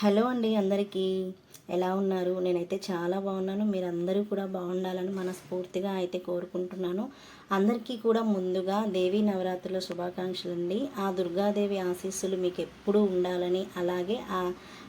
Hello అండి అందరికీ. ఎలా ఉన్నారు? నేనైతే చాలా బాగున్నాను. మీరందరూ కూడా బాగుండాలని మనస్ఫూర్తిగా అయితే కోరుకుంటున్నాను. అందరికీ కూడా ముందుగా దేవీ నవరాత్రుల శుభాకాంక్షలు అండి ఆ దుర్గాదేవి ఆశీస్సులు మీకు ఎప్పుడూ ఉండాలని అలాగే ఆ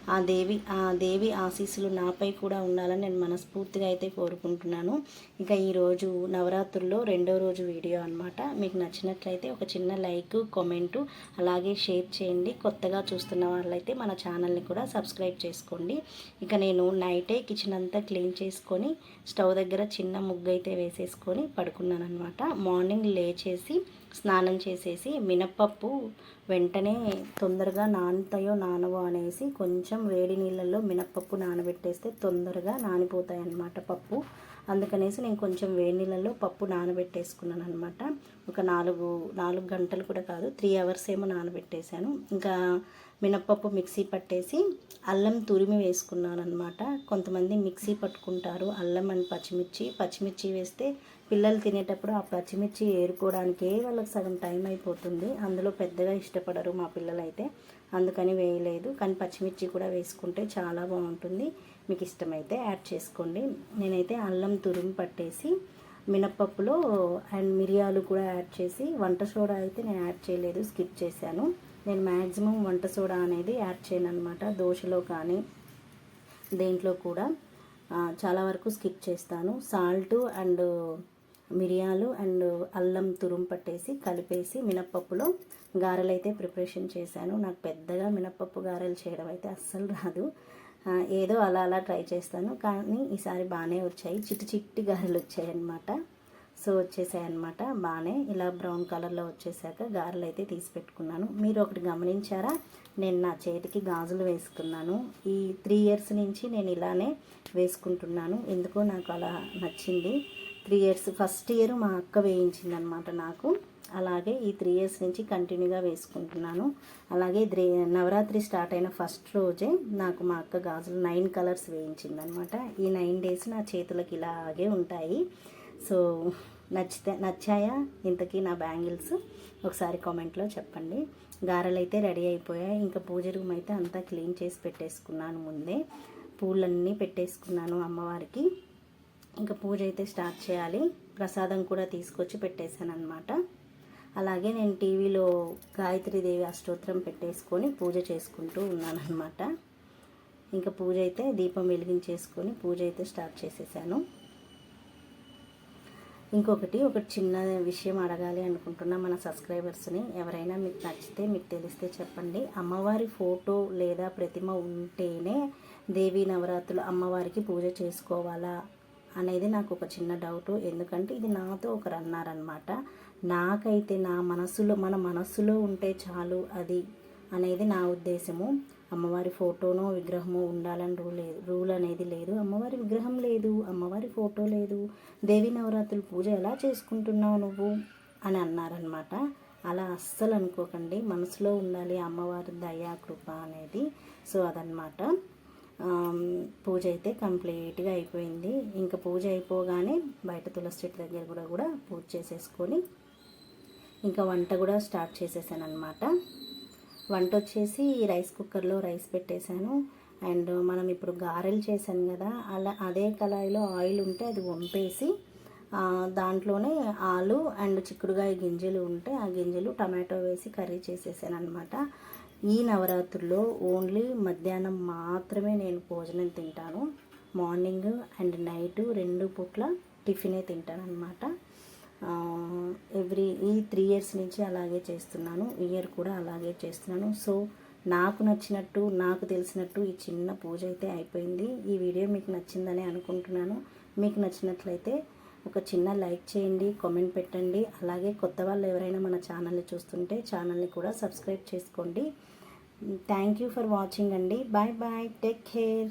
ఆ దేవి ఆ దేవి ఆశీస్సులు నాపై కూడా ఉండాలని నేను మనస్ఫూర్తిగా అయితే కోరుకుంటున్నాను. ఇంకా ఈరోజు నవరాత్రుల్లో రెండో రోజు వీడియో అనమాట మీకు నచ్చినట్లయితే ఒక చిన్న లైక్ కామెంటు అలాగే షేర్ చేయండి. కొత్తగా చూస్తున్న వాళ్ళైతే మన ఛానల్ని కూడా సబ్స్క్రైబ్ చేసుకోండి. ఇక నేను నైటే కిచెన్ అంతా క్లీన్ చేసుకొని స్టవ్ దగ్గర చిన్న ముగ్గు అయితే వేసేసుకొని పడుకున్నాను అనమాట మార్నింగ్ లేచేసి స్నానం చేసేసి మినప్పప్పు వెంటనే తొందరగా నానుతాయో నానవో అనేసి కొంచెం వేడి నీళ్ళల్లో మినప్పప్పు నానబెట్టేస్తే తొందరగా నానిపోతాయి అన్నమాట పప్పు. అందుకనేసి నేను కొంచెం వేడి నీళ్ళల్లో పప్పు నానబెట్టేసుకున్నాను అనమాట ఒక నాలుగు నాలుగు గంటలు కూడా కాదు త్రీ అవర్స్ ఏమో నానబెట్టేశాను. ఇంకా మినప్పప్పు మిక్సీ పట్టేసి అల్లం తురిమి వేసుకున్నాను అనమాట కొంతమంది మిక్సీ పట్టుకుంటారు అల్లం అండ్ పచ్చిమిర్చి. పచ్చిమిర్చి వేస్తే పిల్లలు తినేటప్పుడు ఆ పచ్చిమిర్చి ఏరుకోవడానికే వాళ్ళకి సగం టైం అయిపోతుంది. అందులో పెద్దగా ఇష్టపడరు మా పిల్లలు అయితే అందుకని వేయలేదు. కానీ పచ్చిమిర్చి కూడా వేసుకుంటే చాలా బాగుంటుంది. మీకు ఇష్టమైతే యాడ్ చేసుకోండి. నేనైతే అల్లం తురుము పట్టేసి మినప్పప్పులో అండ్ మిరియాలు కూడా యాడ్ చేసి వంట సోడా అయితే నేను యాడ్ చేయలేదు స్కిప్ చేశాను. నేను మ్యాక్సిమం వంట సోడా అనేది యాడ్ చేయను అనమాట దోశలో కానీ దేంట్లో కూడా. చాలా వరకు స్కిప్ చేస్తాను. సాల్ట్ అండ్ మిరియాలు అండ్ అల్లం తురుము పట్టేసి కలిపేసి మినప్పప్పులో గారెలు అయితే ప్రిపరేషన్ చేశాను. నాకు పెద్దగా మినప్పప్పు గారెలు చేయడం అయితే అస్సలు రాదు. ఏదో అలా అలా ట్రై చేస్తాను. కానీ ఈసారి బాగానే వచ్చాయి. చిట్టి చిట్టి గారెలు వచ్చాయి అన్నమాట సో వచ్చేసాయి అనమాట బాగానే ఇలా బ్రౌన్ కలర్లో వచ్చేసాక గారెలు అయితే తీసి పెట్టుకున్నాను. మీరు ఒకటి గమనించారా? నేను నా చేతికి గాజులు వేసుకున్నాను. ఈ త్రీ ఇయర్స్ నుంచి నేను ఇలానే వేసుకుంటున్నాను. ఎందుకో నాకు అలా నచ్చింది. త్రీ ఇయర్స్ ఫస్ట్ ఇయర్ మా అక్క వేయించింది అనమాట నాకు. అలాగే ఈ త్రీ ఇయర్స్ నుంచి కంటిన్యూగా వేసుకుంటున్నాను. అలాగే ద్రే నవరాత్రి స్టార్ట్ అయిన ఫస్ట్ రోజే నాకు మా అక్క గాజులు నైన్ కలర్స్ వేయించింది అనమాట ఈ నైన్ డేస్ నా చేతులకి ఇలాగే ఉంటాయి. సో నచ్చితే నచ్చాయా? ఇంతకీ నా బ్యాంగిల్స్? ఒకసారి కామెంట్లో చెప్పండి. గారెలు అయితే రెడీ అయిపోయాయి. ఇంకా పూజ రూమ్ అయితే అంతా క్లీన్ చేసి పెట్టేసుకున్నాను ముందే. పూలన్నీ పెట్టేసుకున్నాను అమ్మవారికి. ఇంకా పూజ అయితే స్టార్ట్ చేయాలి. ప్రసాదం కూడా తీసుకొచ్చి పెట్టేశాను అనమాట అలాగే నేను టీవీలో గాయత్రీదేవి అష్టోత్తరం పెట్టేసుకొని పూజ చేసుకుంటూ ఉన్నానన్నమాట. ఇంకా పూజ అయితే దీపం వెలిగించేసుకొని పూజ అయితే స్టార్ట్ చేసేసాను. ఇంకొకటి ఒక చిన్న విషయం అడగాలి అనుకుంటున్నా మన సబ్స్క్రైబర్స్ని. ఎవరైనా మీకు నచ్చితే మీకు తెలిస్తే చెప్పండి. అమ్మవారి ఫోటో లేదా ప్రతిమ ఉంటేనే దేవీ నవరాత్రులు అమ్మవారికి పూజ చేసుకోవాలా? అనేది నాకు ఒక చిన్న డౌట్. ఎందుకంటే ఇది నాతో ఒకరు అన్నారనమాట నాకైతే నా మనసులో మన మనస్సులో ఉంటే చాలు అది అనేది నా ఉద్దేశము. అమ్మవారి ఫోటోనో విగ్రహమో ఉండాలని రూల్ లేదు రూల్ అనేది లేదు. అమ్మవారి విగ్రహం లేదు అమ్మవారి ఫోటో లేదు. దేవి నవరాత్రులు పూజ ఎలా చేసుకుంటున్నావు నువ్వు? అని అన్నారనమాట అలా అస్సలు అనుకోకండి. మనసులో ఉండాలి అమ్మవారి దయా కృప అనేది. సో అదనమాట పూజ అయితే కంప్లీట్గా అయిపోయింది. ఇంకా పూజ అయిపోగానే బయట తులసి చెట్టు దగ్గర కూడా కూడా పూజ చేసేసుకొని ఇంకా వంట కూడా స్టార్ట్ చేసేసాను అనమాట వంట వచ్చేసి రైస్ కుక్కర్లో రైస్ పెట్టేశాను. అండ్ మనం ఇప్పుడు గారెలు చేశాను కదా అలా అదే కళాయిలో ఆయిల్ ఉంటే అది వంపేసి దాంట్లోనే ఆలు అండ్ చిక్కుడుగాయ గింజలు ఉంటే ఆ గింజలు టమాటో వేసి కర్రీ చేసేసాను అనమాట ఈ నవరాత్రుల్లో ఓన్లీ మధ్యాహ్నం మాత్రమే నేను భోజనం తింటాను. మార్నింగ్ అండ్ నైట్ రెండు పూట్ల టిఫినే తింటాను అనమాట ఎవ్రీ ఈ త్రీ ఇయర్స్ నుంచి అలాగే చేస్తున్నాను. ఇయర్ కూడా అలాగే చేస్తున్నాను. సో నాకు నచ్చినట్టు నాకు తెలిసినట్టు ఈ చిన్న పూజ అయితే అయిపోయింది. ఈ వీడియో మీకు నచ్చిందని అనుకుంటున్నాను. మీకు నచ్చినట్లయితే ఒక చిన్న లైక్ చేయండి కామెంట్ పెట్టండి. అలాగే కొత్త వాళ్ళు ఎవరైనా మన ఛానల్ని చూస్తుంటే ఛానల్ని కూడా సబ్స్క్రైబ్ చేసుకోండి. థ్యాంక్ యూ ఫర్ వాచింగ్ అండి. Bye bye. Take care.